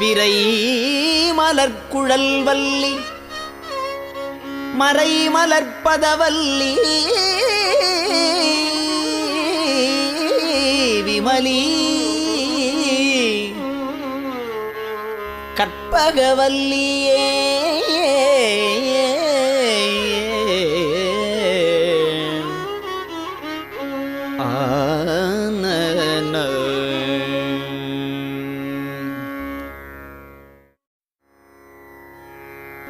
விரை மலர்குழல் வல்லி மறை மலர்ப்பதவல்லி விமலி கற்பகவல்லியே. ஆன